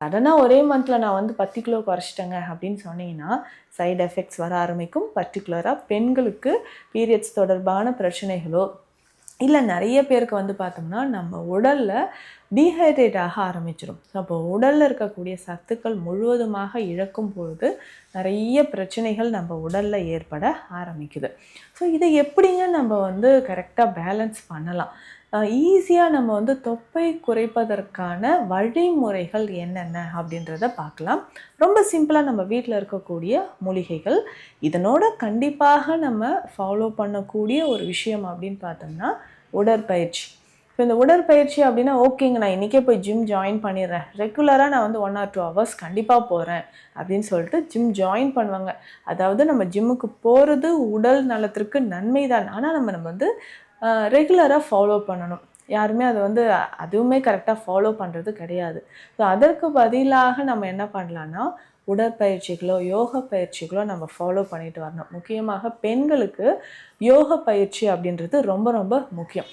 சடனாக ஒரே மந்தில் நான் வந்து பத்து கிலோ குறைச்சிட்டேங்க அப்படின்னு சொன்னீங்கன்னா சைடு எஃபெக்ட்ஸ் வர ஆரம்பிக்கும். பர்டிகுலராக பெண்களுக்கு பீரியட்ஸ் தொடர்பான பிரச்சனைகளோ இல்லை நிறைய பேருக்கு வந்து பார்த்தோம்னா நம்ம உடலில் டீஹைட்ரேட் ஆக ஆரம்பிச்சிடும் ஸோ அப்போ உடலில் இருக்கக்கூடிய சத்துக்கள் முழுவதுமாக இழக்கும் பொழுது நிறைய பிரச்சனைகள் நம்ம உடலில் ஏற்பட ஆரம்பிக்குது. ஸோ இதை எப்படிங்க நம்ம வந்து கரெக்டாக பேலன்ஸ் பண்ணலாம்? ஈஸியாக நம்ம வந்து தொப்பை குறைப்பதற்கான வழிமுறைகள் என்னென்ன அப்படின்றத பார்க்கலாம். ரொம்ப சிம்பிளாக நம்ம வீட்டில் இருக்கக்கூடிய மூலிகைகள். இதனோட கண்டிப்பாக நம்ம ஃபாலோ பண்ணக்கூடிய ஒரு விஷயம் அப்படின்னு பார்த்தோம்னா உடற்பயிற்சி. இப்போ இந்த உடற்பயிற்சி அப்படின்னா ஓகேங்க நான் இன்றைக்கே போய் ஜிம் ஜாயின் பண்ணிடுறேன். ரெகுலராக நான் வந்து ஒன் ஆர் டூ ஹவர்ஸ் கண்டிப்பாக போகிறேன் அப்படின்னு சொல்லிட்டு ஜிம் ஜாயின் பண்ணுவாங்க. அதாவது நம்ம ஜிம்முக்கு போகிறது உடல் நலத்திற்கு நன்மை தான் ஆனால் நம்ம நம்ம வந்து ரெகுலராக ஃபாலோ பண்ணணும். யாருமே அதை வந்து அதுவுமே கரெக்டாக ஃபாலோ பண்ணுறது கிடையாது. ஸோ அதற்கு பதிலாக நம்ம என்ன பண்ணலான்னா உடற்பயிற்சிகளோ யோக பயிற்சிகளோ நம்ம ஃபாலோ பண்ணிட்டு வரணும். முக்கியமாக பெண்களுக்கு யோக பயிற்சி அப்படின்றது ரொம்ப ரொம்ப முக்கியம்.